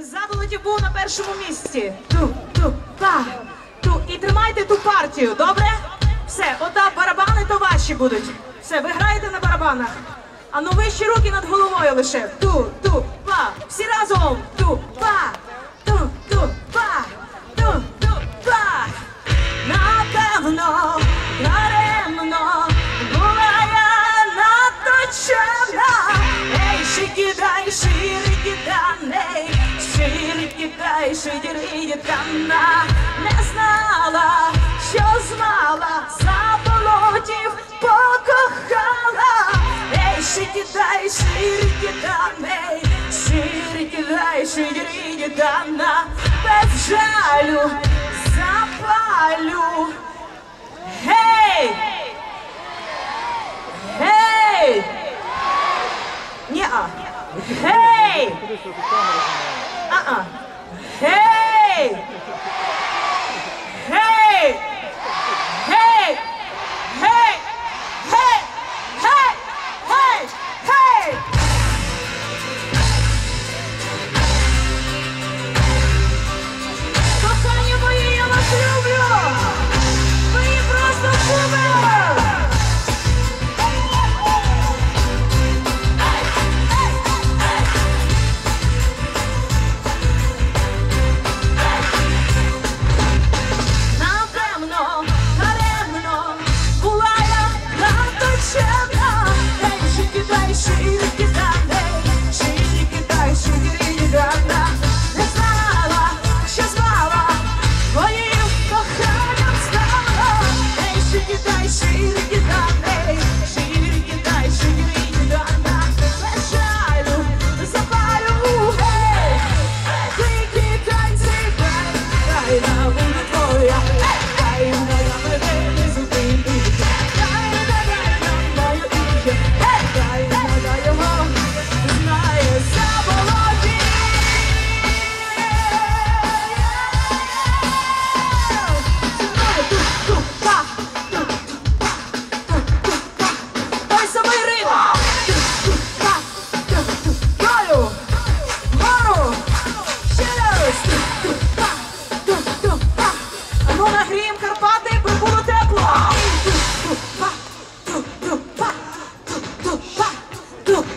Без заболотів був на першому місці. Ту, ту, па, ту. І тримайте ту партію, добре? Все, ота барабани то ваші будуть. Все, ви граєте на барабанах. А ну вищі руки над головою лише. Ту, ту, па. Всі разом. Ширикідай, ширикідана. Не знала, що знала, заболотів покохала. Ей, шикідай, ширикіданей, ширикідай, ширикідана. Без жалю запалю. Гей! Гей! Ні-а. А-а. Гей! Гей!